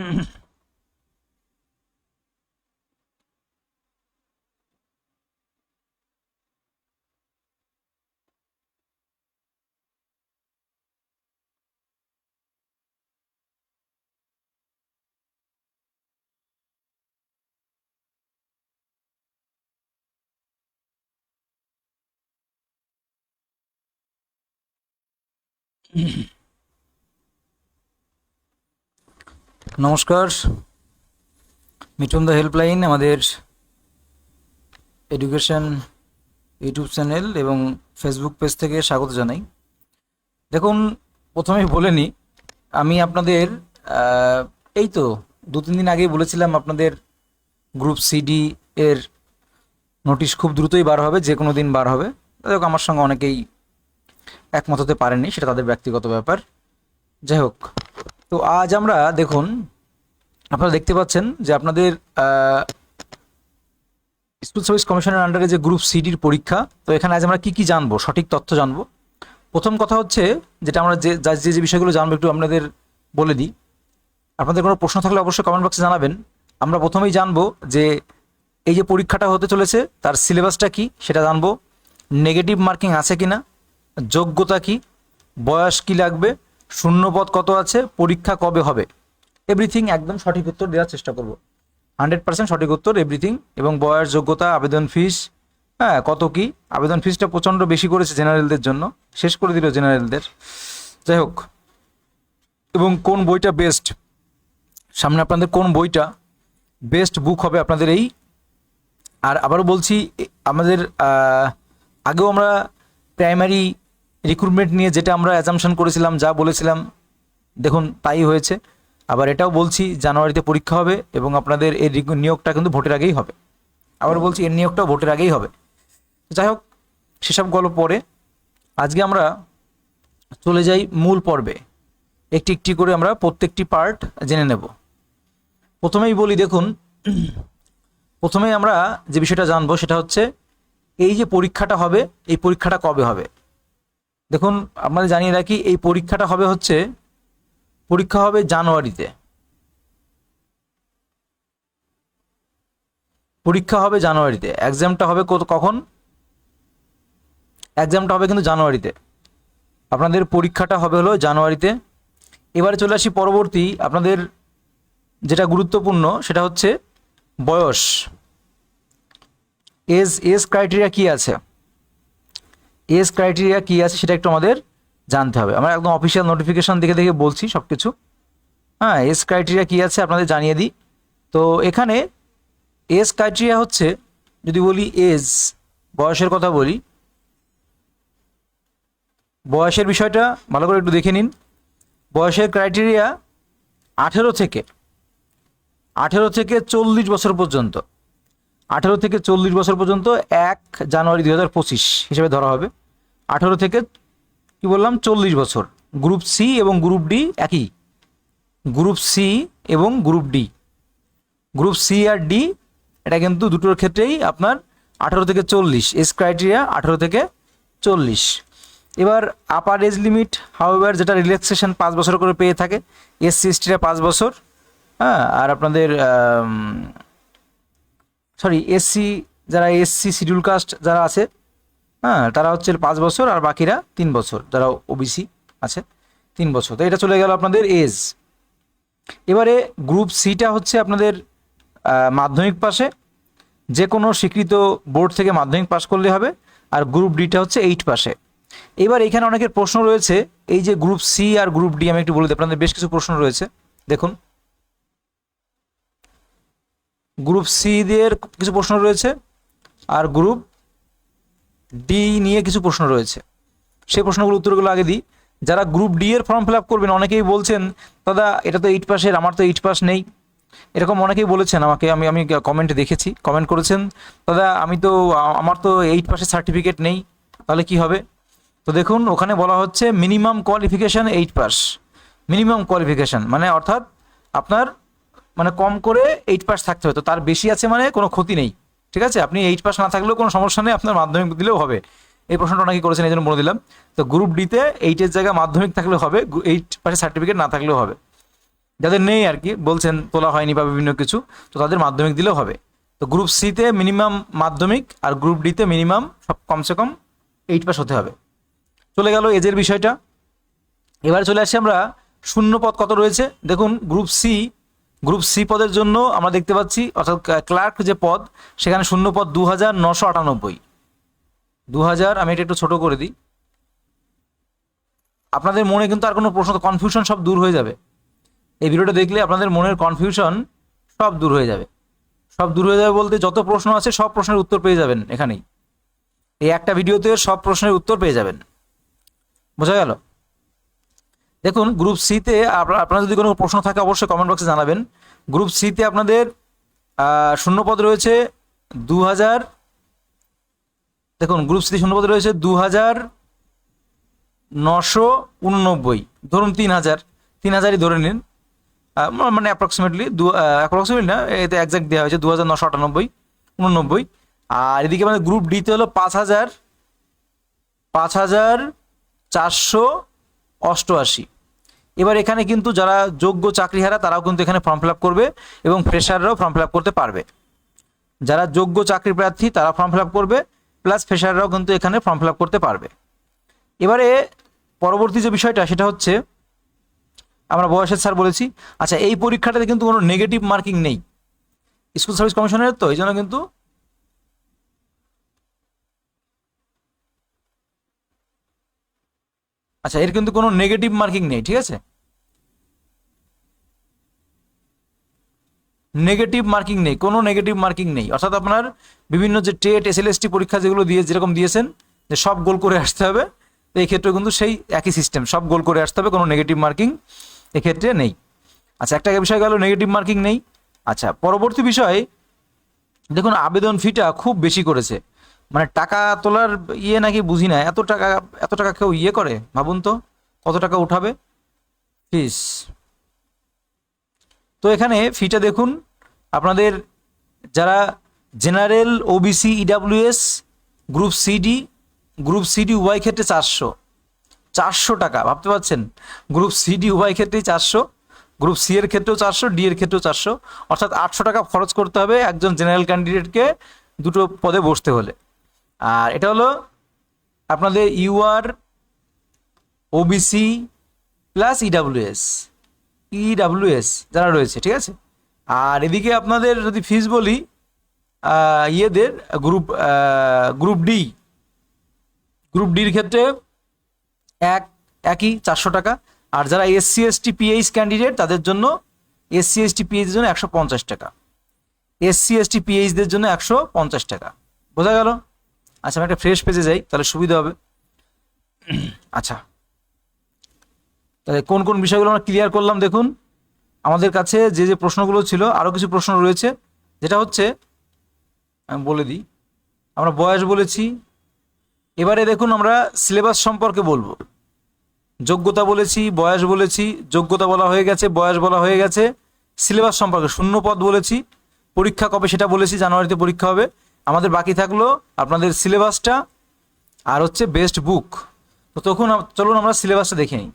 Mm-hmm. নমস্কার। Mithun da helpline, আমাদের education YouTube channel এবং ফেসবুক পেজ থেকে স্বাগত জানাই। দেখুন প্রথমে বলে নিই আমি আপনাদের এই তো দু তিন দিন আগেই বলেছিলাম আপনাদের গ্রুপ সিডি এর নোটিশ খুব দ্রুতই বার হবে, যে কোনো দিন বার হবে। দেখো আমার সঙ্গে অনেকেই একমত হতে পারেননি, সেটা তাদের ব্যক্তিগত ব্যাপার। যাই হোক তো আজ আমরা দেখুন, আপনারা দেখতে পাচ্ছেন যে আপনাদের স্কুল সার্ভিস কমিশনের আন্ডারে যে গ্রুপ সিডির পরীক্ষা, তো এখানে আজ আমরা কি কি জানব, সঠিক তথ্য জানব। প্রথম কথা হচ্ছে যেটা আমরা যে যে যে বিষয়গুলো জানব একটু আপনাদের বলে দিই। আপনাদের কোনো প্রশ্ন থাকলে অবশ্যই কমেন্ট বক্সে জানাবেন। আমরা প্রথমেই জানব যে এই যে পরীক্ষাটা হতে চলেছে, তার সিলেবাসটা কি, সেটা জানব। নেগেটিভ মার্কিং আছে কি না যোগ্যতা কি, বয়স কি লাগবে শূন্যপদ কত আছে? পরীক্ষা কবে হবে? এভরিথিং একদম সঠিক উত্তর দেওয়ার চেষ্টা করব। হান্ড্রেড পার্সেন্ট সঠিক উত্তর এভরিথিং এবং বয়স, যোগ্যতা, আবেদন ফিস হ্যাঁ কত কি? আবেদন ফিসটা প্রচণ্ড বেশি করেছে জেনারেলদের জন্য। শেষ করে দিল জেনারেলদের। যাই হোক। এবং কোন বইটা বেস্ট সামনে আপনাদের কোন বইটা বেস্ট বুক হবে আপনাদের এই? আর আবারও বলছি আমাদের আগেও আমরা প্রাইমারি রিক্রুটমেন্ট নিয়ে যেটা আমরা অ্যাজামশন করেছিলাম, যা বলেছিলাম, দেখুন তাই হয়েছে। আবার এটাও বলছি, জানুয়ারিতে পরীক্ষা হবে এবং আপনাদের এই নিয়োগটা কিন্তু ভোটের আগেই হবে। আবার বলছি, এর নিয়োগটাও ভোটের আগেই হবে। যাই হোক, সেসব গল্প পরে আজকে আমরা চলে যাই মূল পর্বে। একটি একটি করে আমরা প্রত্যেকটি পার্ট জেনে নেব। প্রথমেই বলি, দেখুন প্রথমেই আমরা যে বিষয়টা জানব সেটা হচ্ছে, এই যে পরীক্ষাটা হবে, এই পরীক্ষাটা কবে হবে? দেখুন আপনাদের জানিয়ে রাখি এই পরীক্ষাটা হবে হচ্ছে, পরীক্ষা হবে জানুয়ারিতে। পরীক্ষা হবে জানুয়ারিতে। এক্সামটা হবে কখন? এক্সামটা হবে কিন্তু জানুয়ারিতে। আপনাদের পরীক্ষাটা হবে হলো জানুয়ারিতে। এবারে চলে আসি পরবর্তী, আপনাদের যেটা গুরুত্বপূর্ণ, সেটা হচ্ছে বয়স। এজ এজ ক্রাইটেরিয়া কি আছে? এজ ক্রাইটেরিয়া কি আছে সেটা একটু আমাদের জানতে হবে। আমরা একদম অফিসিয়াল নোটিফিকেশন দেখে দেখে বলছি সব কিছু হ্যাঁ এজ ক্রাইটেরিয়া কী আছে আপনাদের জানিয়ে দিই। তো এখানে এজ ক্রাইটেরিয়া হচ্ছে, যদি বলি এজ, বয়সের কথা বলি, বয়সের বিষয়টা ভালো করে একটু দেখে নিন। বয়সের ক্রাইটেরিয়া আঠেরো থেকে আঠেরো থেকে চল্লিশ বছর পর্যন্ত, আঠেরো থেকে চল্লিশ বছর পর্যন্ত এক জানুয়ারি দু হাজার পঁচিশ হিসেবে ধরা হবে। আঠেরো থেকে, কি বললাম, চল্লিশ বছর। গ্রুপ সি এবং গ্রুপ ডি একই। গ্রুপ সি এবং গ্রুপ ডি। গ্রুপ সি আর ডি, এটা কিন্তু দুটোর ক্ষেত্রেই আপনার আঠেরো থেকে চল্লিশ। এস ক্রাইটেরিয়া আঠেরো থেকে চল্লিশ। এবার আপার এজ লিমিট হাউএভার যেটা রিল্যাক্সেশন পাঁচ বছর করে পেয়ে থাকে এসসি এসটিরা পাঁচ বছর হ্যাঁ আর আপনাদের সরি এসসি যারা এসসি শিডিউল কাস্ট যারা আছে হ্যাঁ তারা হচ্ছে পাঁচ বছর আর বাকিরা তিন বছর। যারা ওবিসি আছে, তিন বছর। তো এটা চলে গেল আপনাদের এজ এবারে গ্রুপ সিটা হচ্ছে আপনাদের মাধ্যমিক পাশে। যে কোনো স্বীকৃত বোর্ড থেকে মাধ্যমিক পাশ করলে হবে। আর গ্রুপ ডিটা হচ্ছে এইট পাশে। এবার এখানে অনেকের প্রশ্ন রয়েছে, এই যে গ্রুপ সি আর গ্রুপ ডি আমি একটু বলে দিই, আপনাদের বেশ কিছু প্রশ্ন রয়েছে। দেখুন। গ্রুপ সি দের কিছু প্রশ্ন রয়েছে, আর গ্রুপ ডি নিয়ে কিছু প্রশ্ন রয়েছে। সেই প্রশ্নগুলো উত্তরগুলো আগে দিই। যারা গ্রুপ ডি এর ফর্ম ফিল আপ করবেন, অনেকেই বলছেন, দাদা, এটা তো এইট পাসের আমার তো এইট পাস নেই। এরকম অনেকেই বলেছেন আমাকে, আমি আমি কমেন্টে দেখেছি কমেন্ট করেছেন, দাদা, আমি তো, আমার তো এইট পাসের সার্টিফিকেট নেই, তাহলে কি হবে? তো দেখুন, ওখানে বলা হচ্ছে minimum qualification eight pass minimum qualification মানে অর্থাৎ আপনার মানে কম করে এইট পাস থাকতে হবে। তো তার বেশি আছে মানে কোনো ক্ষতি নেই। ঠিক আছে? আপনি এইট পাস না থাকলেও কোনো সমস্যা নেই, আপনার মাধ্যমিক দিলেও হবে। এই প্রশ্নটা অনেকে করেছেন, এই জন্য বলে দিলাম। তো গ্রুপ ডিতে এইটের জায়গায় মাধ্যমিক থাকলেও হবে এইট পাসের সার্টিফিকেট না থাকলেও হবে। যাদের নেই আর কি, বলছেন তোলা হয়নি বা বিভিন্ন কিছু, তো তাদের মাধ্যমিক দিলেও হবে। তো গ্রুপ সিতে মিনিমাম মাধ্যমিক আর গ্রুপ ডিতে মিনিমাম সব কমসে কম এইট পাস হতে হবে। চলে গেল এজের বিষয়টা। এবারে চলে আসি আমরা, শূন্য পদ কত রয়েছে? দেখুন গ্রুপ সি গ্রুপ সি পদের জন্য আমরা দেখতে পাচ্ছি, অর্থাৎ ক্লার্ক যে পদ, সেখানে শূন্য পদ দু হাজার নশো আটানব্বই। দু হাজার আমি এটা একটু ছোট করে দিই। আপনাদের মনে কিন্তু আর কোনো প্রশ্ন কনফিউশন সব দূর হয়ে যাবে। এই ভিডিওটা দেখলে আপনাদের মনের কনফিউশন সব দূর হয়ে যাবে। সব দূর হয়ে যাবে বলতে যত প্রশ্ন আছে, সব প্রশ্নের উত্তর পেয়ে যাবেন এখানেই। এই একটা ভিডিওতে সব প্রশ্নের উত্তর পেয়ে যাবেন। বোঝা গেল? দেখুন গ্রুপ সিতে আপনার যদি কোনো প্রশ্ন থাকে অবশ্যই কমেন্ট বক্সে জানাবেন। গ্রুপ সিতে আপনাদের শূন্যপদ রয়েছে দু হাজার দেখুন গ্রুপ সিতে শূন্যপদ রয়েছে দু হাজার নশো উননব্বই। ধরুন তিন হাজার তিন হাজারই ধরে নিন মানে অ্যাপ্রক্সিমেটলি দু অ্যাপ্রক্সিমেটলি না, এতে একজ্যাক্ট দেওয়া হয়েছে দু হাজার নশো আটানব্বই, উননব্বই। আর এদিকে আমাদের গ্রুপ ডিতে হলো পাঁচ হাজার পাঁচ হাজার চারশো অষ্টআশি। এবার এখানে কিন্তু যারা যোগ্য চাকরিহারা, তারাও কিন্তু এখানে ফর্ম ফিল করবে এবং ফ্রেশাররাও ফর্ম ফিল করতে পারবে। যারা যোগ্য চাকরি প্রার্থী, তারা ফর্ম ফিল করবে প্লাস ফ্রেশাররাও কিন্তু এখানে ফর্ম ফিল করতে পারবে। এবারে পরবর্তী যে বিষয়টা, সেটা হচ্ছে, আমরা বয়সের স্যার বলেছি আচ্ছা এই পরীক্ষাটাতে কিন্তু কোনো নেগেটিভ মার্কিং নেই। স্কুল সার্ভিস কমিশনের তো, এই জন্য কিন্তু আচ্ছা এর কিন্তু কোনো নেগেটিভ মার্কিং নেই, ঠিক আছে? নেগেটিভ মার্কিং নেই, কোনো নেগেটিভ মার্কিং নেই। অর্থাৎ আপনার বিভিন্ন যে টেট এস এসএলএসটি পরীক্ষা যেগুলো দিয়ে যেরকম দিয়েছেন, যে সব গোল করে আসতে হবে এই ক্ষেত্রে কিন্তু সেই একই সিস্টেম সব গোল করে আসতে হবে, কোনো নেগেটিভ মার্কিং এক্ষেত্রে নেই। আচ্ছা একটা বিষয় গেল নেগেটিভ মার্কিং নেই। আচ্ছা পরবর্তী বিষয়, দেখুন, আবেদন ফিটা খুব বেশি করেছে। মানে টাকা তোলার ইয়ে নাকি বুঝি না। এত টাকা এত টাকা কেউ ইয়ে করে? ভাবুন তো, কত টাকা উঠাবে? ফিস তো এখানে ফিটা দেখুন। আপনাদের যারা general OBC EWS group C D group C D উভয় ক্ষেত্রে চারশো। চারশো টাকা, ভাবতে পারছেন? গ্রুপ সিডি উভয় ক্ষেত্রেই চারশো গ্রুপ সি এর ক্ষেত্রেও চারশো ডি এর ক্ষেত্রেও চারশো। অর্থাৎ আটশো টাকা খরচ করতে হবে একজন জেনারেল ক্যান্ডিডেটকে দুটো পদে বসতে হলে। আর এটা হলো আপনাদের UR OBC plus EWS EWS যারা রয়েছে, ঠিক আছে? আর এদিকে আপনাদের যদি ফিস বলি ইয়েদের গ্রুপ গ্রুপ ডি গ্রুপ ডির ক্ষেত্রে এক, একই চারশো টাকা। আর যারা এসসি এসটি পিএইচ ক্যান্ডিডেট তাদের জন্য এসসি এসটি পিএইচদের জন্য একশো পঞ্চাশ টাকা। এসসি এসটি পিএইচদের জন্য একশো পঞ্চাশ টাকা। বোঝা গেল? আচ্ছা আমি একটা ফ্রেশ পেজে যাই, তাহলে সুবিধা হবে। আচ্ছা। তাহলে কোন কোন বিষয়গুলো আমরা ক্লিয়ার করলাম দেখুন। আমাদের কাছে যে যে প্রশ্নগুলো ছিল আরও কিছু প্রশ্ন রয়েছে। যেটা হচ্ছে, আমি বলে দিই, আমরা বয়স বলেছি। এবারে দেখুন, আমরা সিলেবাস সম্পর্কে বলব। যোগ্যতা বলেছি, বয়স বলেছি, যোগ্যতা বলা হয়ে গেছে, বয়স বলা হয়ে গেছে। সিলেবাস সম্পর্কে শূন্য পদ বলেছি। পরীক্ষা কবে সেটা বলেছি, জানুয়ারিতে পরীক্ষা হবে। আমাদের বাকি থাকল আপনাদের সিলেবাসটা আর হচ্ছে বেস্ট বুক তো তখন চলুন আমরা সিলেবাসটা দেখে নিই।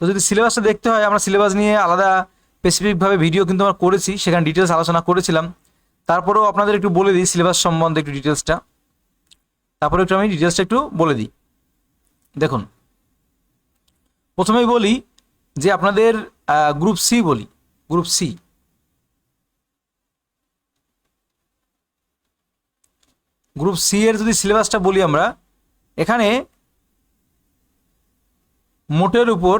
তো যদি সিলেবাসটা দেখতে হয়, আমরা সিলেবাস নিয়ে আলাদা স্পেসিফিকভাবে ভিডিও কিন্তু আমরা করেছি, সেখানে ডিটেলস আলোচনা করেছিলাম। তারপরেও আপনাদের একটু বলে দিই সিলেবাস সম্বন্ধে একটু ডিটেলসটা তারপরে একটু আমি ডিটেলসটা একটু বলে দিই। দেখুন, প্রথমেই বলি যে আপনাদের গ্রুপ সি বলি। গ্রুপ সি গ্রুপ সি এর যদি সিলেবাসটা বলি আমরা, এখানে মোটের উপর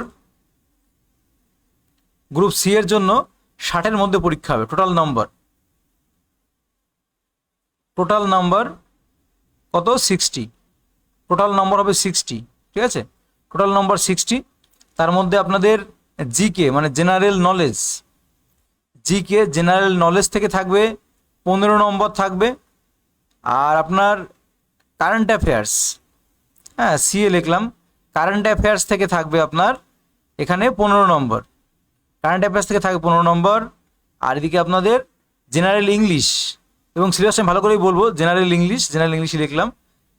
গ্রুপ সি এর জন্য ষাটের মধ্যে পরীক্ষা হবে, টোটাল নম্বর। টোটাল নাম্বার কত? সিক্সটি। টোটাল নম্বর হবে সিক্সটি, ঠিক আছে? টোটাল নম্বর সিক্সটি, তার মধ্যে আপনাদের জিকে মানে general knowledge, GK, general knowledge থেকে থাকবে, পনেরো নম্বর থাকবে আর আপনার কারেন্ট অ্যাফেয়ার্স হ্যাঁ সিএ লিখলাম কারেন্ট অ্যাফেয়ার্স থেকে থাকবে আপনার এখানে পনেরো নম্বর। কারেন্ট অ্যাফেয়ার্স থেকে থাকবে পনেরো নম্বর, আর এদিকে আপনাদের জেনারেল ইংলিশ এবং সিলেবাস আমি ভালো করেই বলব জেনারেল ইংলিশ জেনারেল ইংলিশই লিখলাম।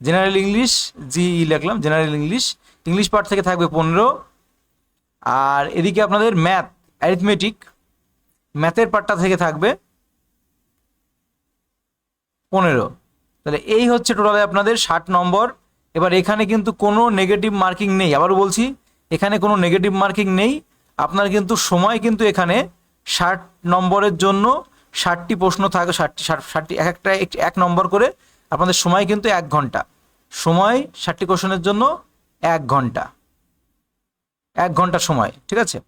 জেনারেল ইংলিশ জি লিখলাম জেনারেল ইংলিশ ইংলিশ পার্ট থেকে থাকবে পনেরো। আর এদিকে আপনাদের ম্যাথ অ্যারিথমেটিক ম্যাথের পার্টটা থেকে থাকবে পনেরো। তাহলে এই হচ্ছে টোটালে আপনাদের ষাট নম্বর। এবার এখানে কিন্তু কোনো নেগেটিভ মার্কিং নেই। আবারও বলছি, এখানে কোনো নেগেটিভ মার্কিং নেই। আপনার কিন্তু সময় কিন্তু এখানে ষাট নম্বরের জন্য ষাটটি প্রশ্ন থাকে, ষাটটি, ষাট, ষাটটি এক একটা এক- নম্বর করে আপনাদের সময় কিন্তু এক ঘণ্টা। সময় ষাটটি কোশ্চেনের জন্য এক ঘণ্টা। এক ঘণ্টা সময়, ঠিক আছে?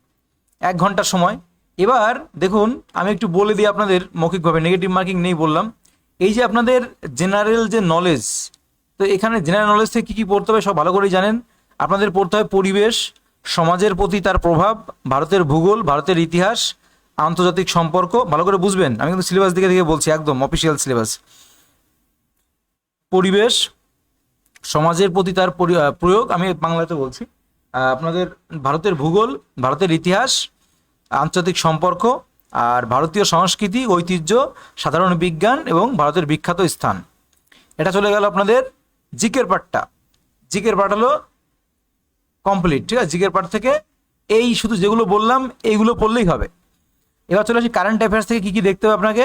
এক ঘণ্টা সময়। এবার দেখুন, আমি একটু বলে দিই আপনাদের মৌখিকভাবে নেগেটিভ মার্কিং নেই বললাম। এই যে আপনাদের জেনারেল যে নলেজ তো এখানে জেনারেল নলেজ থেকে কী কী পড়তে হবে সব ভালো করেই জানেন। আপনাদের পড়তে হয় পরিবেশ, সমাজের প্রতি তার প্রভাব, ভারতের ভূগোল, ভারতের ইতিহাস, আন্তর্জাতিক সম্পর্ক, ভালো করে বুঝবেন। আমি কিন্তু সিলেবাস দিকে দিকে বলছি, একদম অফিসিয়াল সিলেবাস পরিবেশ, সমাজের প্রতি তার পরি- প্রয়োগ, আমি বাংলাতে বলছি। আপনাদের ভারতের ভূগোল, ভারতের ইতিহাস, আন্তর্জাতিক সম্পর্ক আর ভারতীয় সংস্কৃতি, ঐতিহ্য, সাধারণ বিজ্ঞান এবং ভারতের বিখ্যাত স্থান। এটা চলে গেল আপনাদের জিকের পার্টটা জিকের পার্ট হলো কমপ্লিট ঠিক আছে? জিকের পার্ট থেকে এই শুধু যেগুলো বললাম, এইগুলো পড়লেই হবে। এবার চলে আসি কারেন্ট অ্যাফেয়ার্স থেকে কী কী দেখতে হবে আপনাকে?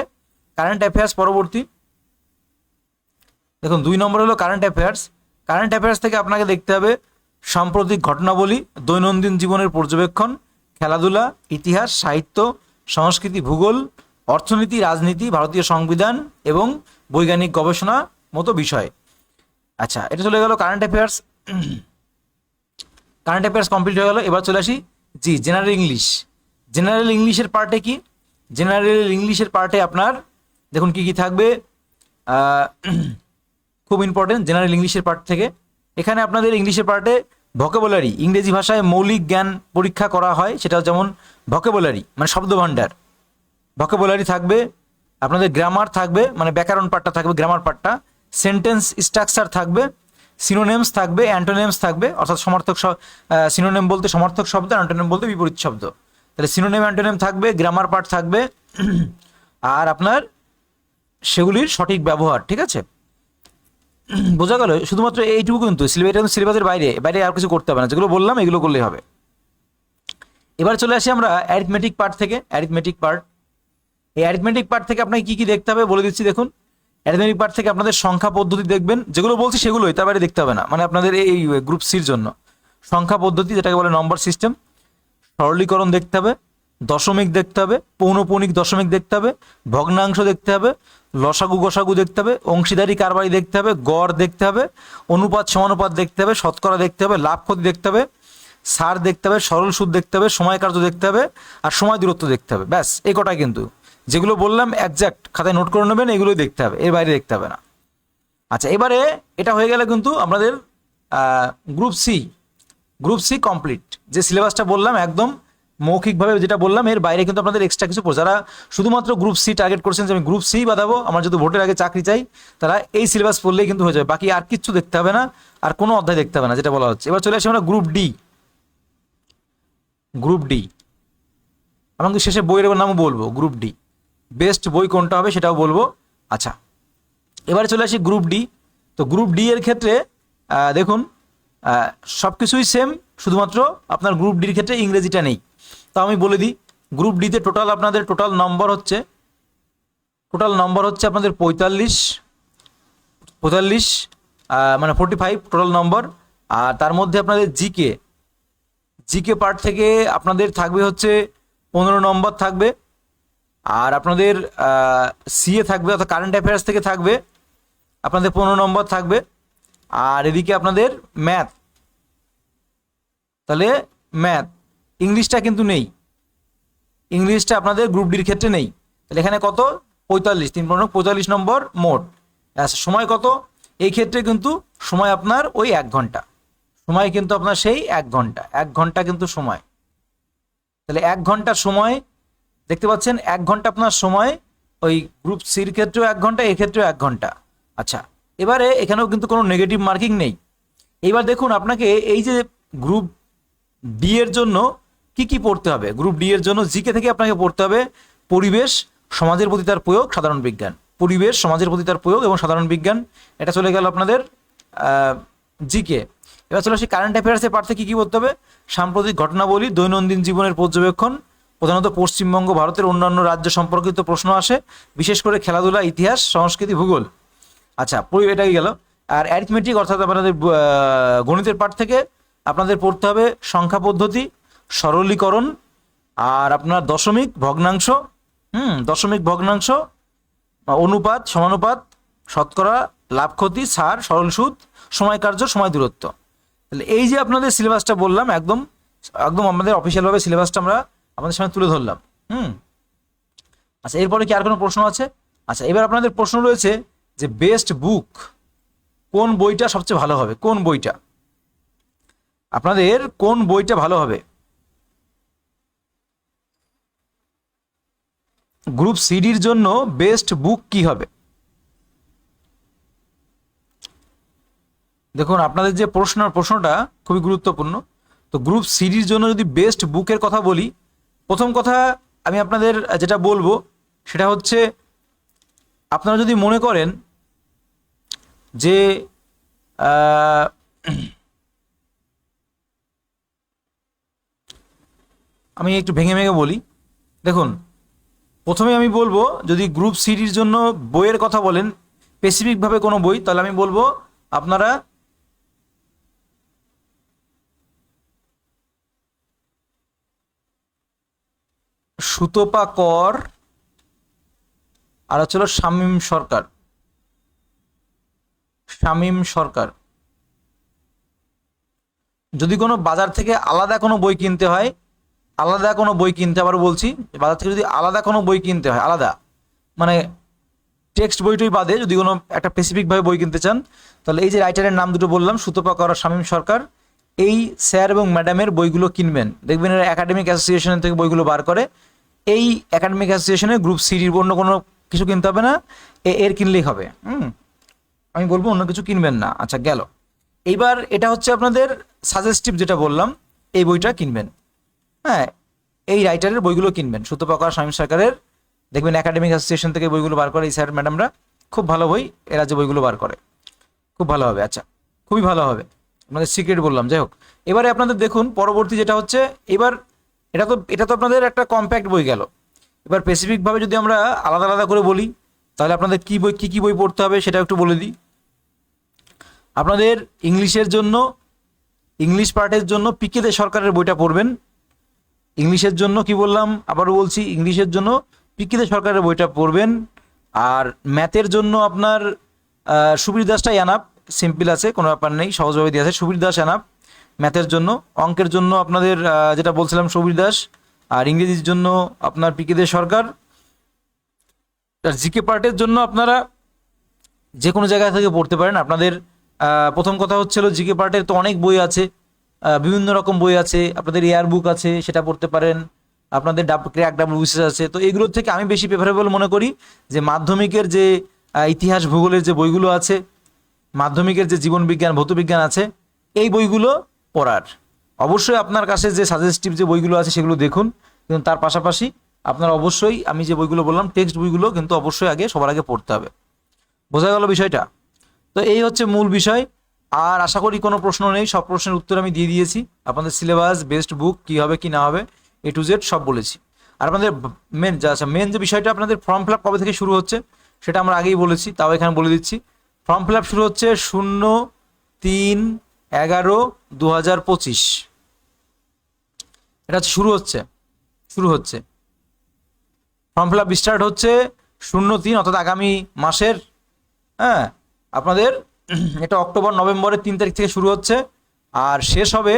কারেন্ট অ্যাফেয়ার্স পরবর্তী। দেখুন, দুই নম্বর হলো কারেন্ট অ্যাফেয়ার্স কারেন্ট অ্যাফেয়ার্স থেকে আপনাকে দেখতে হবে সাম্প্রতিক ঘটনাবলী, দৈনন্দিন জীবনের পর্যবেক্ষণ, খেলাধুলা, ইতিহাস, সাহিত্য সংস্কৃতি ভূগোল, অর্থনীতি, রাজনীতি, ভারতীয় সংবিধান এবং বৈজ্ঞানিক গবেষণা মতো বিষয়। আচ্ছা এটা চলে গেল current affairs current affairs complete হয়ে গেল, এবার চলে আসি। জি জেনারেল ইংলিশ জেনারেল ইংলিশের পার্টে কি? জেনারেল ইংলিশের পার্টে আপনার, দেখুন কি কি থাকবে। খুব ইম্পর্টেন্ট জেনারেল ইংলিশের পার্ট থেকে। এখানে আপনাদের ইংলিশের পার্টে ভকেবুলারি, ইংরেজি ভাষায় মৌলিক জ্ঞান পরীক্ষা করা হয় সেটা যেমন ভকেবুলারি মানে শব্দভাণ্ডার। ভকেবুলারি থাকবে, আপনাদের গ্রামার থাকবে মানে ব্যাকরণ পার্টটা থাকবে গ্রামার পার্টটা সেন্টেন্স স্ট্রাকচার থাকবে সিনোনেমস থাকবে অ্যান্টোনেমস থাকবে, অর্থাৎ সমর্থক সিনোনেম বলতে সমর্থক শব্দ অ্যান্টোনেম বলতে বিপরীত শব্দ। তাহলে সিনোনেম অ্যান্টোনেম থাকবে গ্রামার পার্ট থাকবে। আর আপনার সেগুলির সঠিক ব্যবহার, ঠিক আছে? বোঝা গেল, শুধুমাত্র এইটুকু কিন্তু সিলেবাস সিলেবাসের বাইরে বাইরে আর কিছু করতে হবে না। যেগুলো বললাম, এগুলো করলেই হবে। এবার চলে আসি আমরা অ্যারিথমেটিক পার্ট থেকে। অ্যারিথমেটিক পার্ট এই অ্যারিথমেটিক পার্ট থেকে আপনাকে কি কি দেখতে হবে বলে দিচ্ছি, দেখুন। অ্যারিথমেটিক পার্ট থেকে আপনাদের সংখ্যা পদ্ধতি দেখবেন। যেগুলো বলছি সেগুলোই, তার বাইরে দেখতে হবে না। মানে আপনাদের এই গ্রুপ সির জন্য। সংখ্যা পদ্ধতি, যেটাকে বলে নম্বর সিস্টেম সরলীকরণ দেখতে হবে, দশমিক দেখতে হবে, পৌনপৌনিক দশমিক দেখতে হবে, ভগ্নাংশ দেখতে হবে লসাগু গসাগু দেখতে হবে, অংশীদারি কারবারি দেখতে হবে, গড় দেখতে হবে, অনুপাত সমানুপাত দেখতে হবে, শতকরা দেখতে হবে, লাভ ক্ষতি দেখতে হবে, সার দেখতে হবে, সরল সুদ দেখতে হবে, সময় কার্য দেখতে হবে আর সময় দূরত্ব দেখতে হবে। ব্যাস এই কটাই কিন্তু। যেগুলো বললাম একজ্যাক্ট খাতায় নোট করে নেবেন, এগুলোই দেখতে হবে, এর বাইরে দেখতে হবে না। আচ্ছা এবারে এটা হয়ে গেলে কিন্তু আমাদের group C group C complete যে সিলেবাসটা বললাম একদম মৌখিকভাবে যেটা বললাম, এর বাইরে কিন্তু আপনাদের এক্সট্রা কিছু যারা শুধুমাত্র গ্রুপ সি টার্গেট করছেন যে আমি গ্রুপ সি বাঁধাবো, আমার যদি ভোটের আগে চাকরি চাই, তারা এই সিলেবাস পড়লেই কিন্তু হয়ে যাবে। বাকি আর কিচ্ছু দেখতে হবে না, আর কোনো অধ্যায় দেখতে হবে না, যেটা বলা হচ্ছে। এবার চলে আসি আমরা গ্রুপ ডি গ্রুপ ডি আমাকে শেষে বইয়ের নামও বলব গ্রুপ ডি বেস্ট বই কোনটা হবে সেটাও বলব। আচ্ছা এবারে চলে আসি গ্রুপ ডি তো গ্রুপ ডি এর ক্ষেত্রে দেখুন সব কিছুই সেম শুধুমাত্র আপনার গ্রুপ ডির ক্ষেত্রে ইংরেজিটা নেই। তো আমি বলে দিই গ্রুপ ডিতে টোটাল আপনাদের টোটাল নম্বর হচ্ছে টোটাল নম্বর হচ্ছে আপনাদের পঁয়তাল্লিশ পঁয়তাল্লিশ মানে ফোর্টি ফাইভ টোটাল নম্বর আর তার মধ্যে আপনাদের জিকে জিকে পার্ট থেকে আপনাদের থাকবে হচ্ছে পনেরো নম্বর থাকবে। আর আপনাদের সিএ থাকবে, অর্থাৎ কারেন্ট অ্যাফেয়ার্স থেকে থাকবে, আপনাদের পনেরো নম্বর থাকবে। আর এদিকে আপনাদের ম্যাথ তাহলে ম্যাথ ইংলিশটা কিন্তু নেই। ইংলিশটা আপনাদের গ্রুপ ডির ক্ষেত্রে নেই। তাহলে এখানে কত? পঁয়তাল্লিশ, তিন পনেরো, পঁয়তাল্লিশ নম্বর মোট। আচ্ছা সময় কত? এই ক্ষেত্রে কিন্তু সময় আপনার ওই এক ঘণ্টা। সময় কিন্তু আপনার সেই এক ঘণ্টা। এক ঘণ্টা কিন্তু সময়। তাহলে এক ঘণ্টা সময়, দেখতে পাচ্ছেন, এক ঘণ্টা আপনার সময়, ওই গ্রুপ সির ক্ষেত্রেও এক ঘণ্টা এক্ষেত্রেও এক ঘণ্টা। আচ্ছা এবারে এখানেও কিন্তু কোনো নেগেটিভ মার্কিং নেই। এবার দেখুন, আপনাকে এই যে গ্রুপ ডি এর জন্য কি কি পড়তে হবে? গ্রুপ ডি এর জন্য জিকে থেকে আপনাকে পড়তে হবে পরিবেশ, সমাজের প্রতি তার প্রয়োগ, সাধারণ বিজ্ঞান। পরিবেশ, সমাজের প্রতি তার প্রয়োগ এবং সাধারণ বিজ্ঞান। এটা চলে গেল আপনাদের জিকে। এবার চলে আসি কারেন্ট অ্যাফেয়ার্সের পার্ট থেকে কী কী পড়তে হবে? সাম্প্রতিক ঘটনাবলী, দৈনন্দিন জীবনের পর্যবেক্ষণ, প্রধানত পশ্চিমবঙ্গ, ভারতের অন্যান্য রাজ্য সম্পর্কিত প্রশ্ন আসে, বিশেষ করে খেলাধুলা, ইতিহাস, সংস্কৃতি, ভূগোল। আচ্ছা পরি- এটাই গেল। আর অ্যারিথমেটিক অর্থাৎ আপনাদের গণিতের পাঠ থেকে আপনাদের পড়তে হবে সংখ্যা পদ্ধতি, সরলীকরণ, আর আপনার দশমিক ভগ্নাংশ, হুম, দশমিক ভগ্নাংশ, অনুপাত, সমানুপাত, শতকরা, লাভ, ক্ষতি, ছাড়, সরল সুদ, সময় কার্য, সময় দূরত্ব। তাহলে এই যে আপনাদের সিলেবাসটা বললাম, একদম একদম আমাদের অফিসিয়ালভাবে সিলেবাসটা আমরা আমাদের সামনে তুলে ধরলাম, হুম। আচ্ছা এরপরে কি আর কোনো প্রশ্ন আছে? আচ্ছা এবার আপনাদের প্রশ্ন রয়েছে যে বেস্ট বুক কোন বইটা সবচেয়ে ভালো হবে? কোন বইটা? আপনাদের কোন বইটা ভালো হবে? গ্রুপ সিডির জন্য বেস্ট বুক কি হবে? দেখুন, আপনাদের যে প্রশ্ন, প্রশ্নটা খুবই গুরুত্বপূর্ণ। তো গ্রুপ সিডির জন্য যদি বেস্ট বুকের কথা বলি, প্রথম কথা আমি আপনাদের যেটা বলব, সেটা হচ্ছে আপনারা যদি মনে করেন যে আমি একটু ভেঙে ভেঙে বলি। দেখুন, প্রথমে আমি বলব, যদি গ্রুপ সিডির জন্য বইয়ের কথা বলেন স্পেসিফিকভাবে কোনো বই, তাহলে আমি বলব আপনারা সুতপা কর আর হচ্ছে হলো শামীম সরকার। শামীম সরকার। যদি কোনো বাজার থেকে আলাদা কোনো বই কিনতে হয় আলাদা কোনো বই কিনতে আবার বলছি, বাজার থেকে যদি আলাদা কোনো বই কিনতে হয়, আলাদা মানে টেক্সট বইটই বাদে যদি কোনো একটা স্পেসিফিকভাবে বই কিনতে চান, তাহলে এই যে রাইটারের নাম দুটো বললাম, সুতপা করা, শামীম সরকার, এই স্যার এবং ম্যাডামের বইগুলো কিনবেন। দেখবেন এরা একাডেমিক অ্যাসোসিয়েশন থেকে বইগুলো বার করে। এই একাডেমিক অ্যাসোসিয়েশনে গ্রুপ সিডির অন্য কোনো কিছু কিনতে হবে না এর কিনলেই হবে। হুম, আমি বলব অন্য কিছু কিনবেন না। আচ্ছা গেল। এইবার এটা হচ্ছে আপনাদের সাজেস্টিভ যেটা বললাম, এই বইটা কিনবেন। হ্যাঁ এই রাইটারের বইগুলো কিনবেন। সুতপাকা স্বামী সরকারের। দেখবেন একাডেমিক অ্যাসোসিয়েশন থেকে বইগুলো বার করে এই স্যার ম্যাডামরা খুব ভালো বই, এরা যে বইগুলো বার করে। খুব ভালো হবে আচ্ছা। খুবই ভালো হবে। আপনাদের সিক্রেট বললাম, যাই হোক। এবারে আপনাদের দেখুন, পরবর্তী যেটা হচ্ছে, এবার এটা তো এটা তো আপনাদের একটা কম্প্যাক্ট বই গেল। এবার স্পেসিফিকভাবে যদি আমরা আলাদা আলাদা করে বলি, তাহলে আপনাদের কী বই, কী কী বই পড়তে হবে সেটা একটু বলে দিই। আপনাদের ইংলিশের জন্য ইংলিশ পার্টের জন্য পিকে দে সরকারের বইটা পড়বেন। ইংলিশের জন্য কি বললাম? আবারও বলছি, ইংলিশের জন্য পিকে দে সরকারের বইটা পড়বেন। আর ম্যাথের জন্য আপনার সুবীর দাসটাই অ্যানাপ সিম্পল আছে, কোনো ব্যাপার নেই, সহজভাবে দিয়ে আছে। সুবীর দাস অ্যানাপ ম্যাথের জন্য। অঙ্কের জন্য আপনাদের যেটা বলছিলাম, সুবীর দাস। আর ইংরেজির জন্য আপনার পিকে দে সরকার। আর জিকে পার্টের জন্য আপনারা যে কোনো জায়গা থেকে পড়তে পারেন। আপনাদের প্রথম কথা হচ্ছিল জিকে পার্টের তো অনেক বই আছে। বিভিন্ন রকম বই আছে, আপনাদের এয়ার বুক আছে, সেটা পড়তে পারেন, আপনাদের ডাব ক্র্যাক ডাবল বিসিএস আছে। তো এগুলোর থেকে আমি বেশি প্রেফারেবল মনে করি যে মাধ্যমিকের যে ইতিহাস ভূগোলের যে বইগুলো আছে, মাধ্যমিকের যে জীবন বিজ্ঞান, ভৌত বিজ্ঞান আছে, এই বইগুলো পড়ার। অবশ্যই আপনার কাছে যে সাজেস্টিভ যে বইগুলো আছে সেগুলো দেখুন, কিন্তু তার পাশাপাশি আপনার অবশ্যই আমি যে বইগুলো বললাম টেক্সট বইগুলো কিন্তু অবশ্যই আগে সবার আগে পড়তে হবে। বোঝা গেল বিষয়টা? তো এই হচ্ছে মূল বিষয়। আর আশা করি কোনো প্রশ্ন নেই, সব প্রশ্নের উত্তর আমি দিয়ে দিয়েছি। আপনাদের সিলেবাস বেস্ট বুক কি হবে, কি না হবে এ টু জেড সব বলেছি। আর আপনাদের মেন যা মেন যে বিষয়টা আপনাদের ফর্ম ফিল কবে থেকে শুরু হচ্ছে, সেটা আমরা আগেই বলেছি, তাও এখানে বলে দিচ্ছি। ফর্ম ফিল শুরু হচ্ছে শূন্য তিন এগারো দু হাজার পঁচিশ। এটা শুরু হচ্ছে শুরু হচ্ছে। ফর্ম ফিল স্টার্ট হচ্ছে শূন্য তিন, অর্থাৎ আগামী মাসের হ্যাঁ আপনাদের এটা অক্টোবর, নভেম্বরের তিন তারিখ থেকে শুরু হচ্ছে। আর শেষ হবে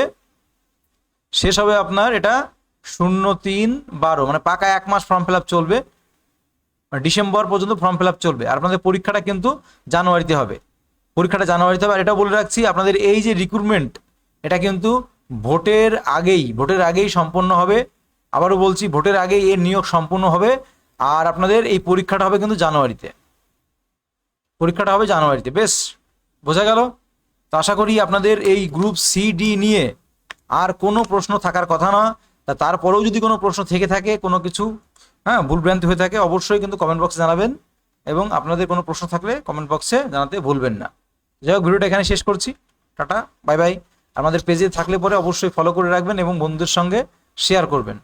শেষ হবে আপনার এটা শূন্য তিন বারো মানে পাকা এক মাস ফর্ম ফিল চলবে। মানে ডিসেম্বর পর্যন্ত ফর্ম ফিল চলবে। আর আপনাদের পরীক্ষাটা কিন্তু জানুয়ারিতে হবে। পরীক্ষাটা জানুয়ারিতে হবে। আর এটা বলে রাখছি, আপনাদের এই যে রিক্রুটমেন্ট এটা কিন্তু ভোটের আগেই ভোটের আগেই সম্পন্ন হবে। আবারও বলছি, ভোটের আগেই এর নিয়োগ সম্পূর্ণ হবে। আর আপনাদের এই পরীক্ষাটা হবে কিন্তু জানুয়ারিতে। পরীক্ষাটা হবে জানুয়ারিতে, বেশ। বোঝা গেল? তো আশা করি আপনাদের এই গ্রুপ সি ডি নিয়ে আর কোনো প্রশ্ন থাকার কথা না। তা তারপরেও যদি কোনো প্রশ্ন থেকে থাকে, কোনো কিছু হ্যাঁ ভুলভ্রান্তি হয়ে থাকে, অবশ্যই কিন্তু কমেন্ট বক্সে জানাবেন। এবং আপনাদের কোনো প্রশ্ন থাকলে কমেন্ট বক্সে জানাতে ভুলবেন না। যাই হোক, ভিডিওটা এখানে শেষ করছি। Tata, bye bye. আমাদের পেজে থাকলে পরে অবশ্যই ফলো করে রাখবেন এবং বন্ধুদের সঙ্গে শেয়ার করবেন।